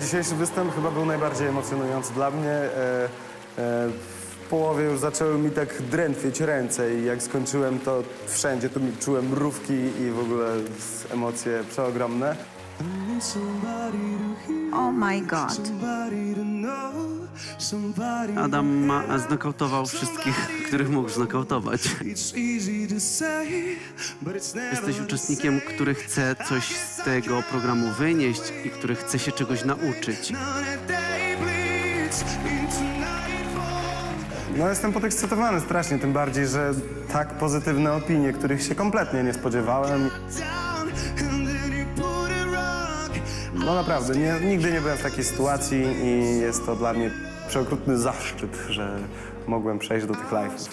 Dzisiejszy występ chyba był najbardziej emocjonujący dla mnie. E, e, w połowie już zaczęły mi tak drętwieć ręce i jak skończyłem, to wszędzie tu mi czułem mrówki i w ogóle emocje przeogromne. My god. Adam ma, znokautował wszystkich, których mógł znokautować. Jesteś uczestnikiem, który chce coś z tego programu wynieść i który chce się czegoś nauczyć. No jestem podekscytowany strasznie, tym bardziej, że tak pozytywne opinie, których się kompletnie nie spodziewałem. No naprawdę, nie, nigdy nie byłem w takiej sytuacji i jest to dla mnie przeokrutny zaszczyt, że mogłem przejść do tych live'ów.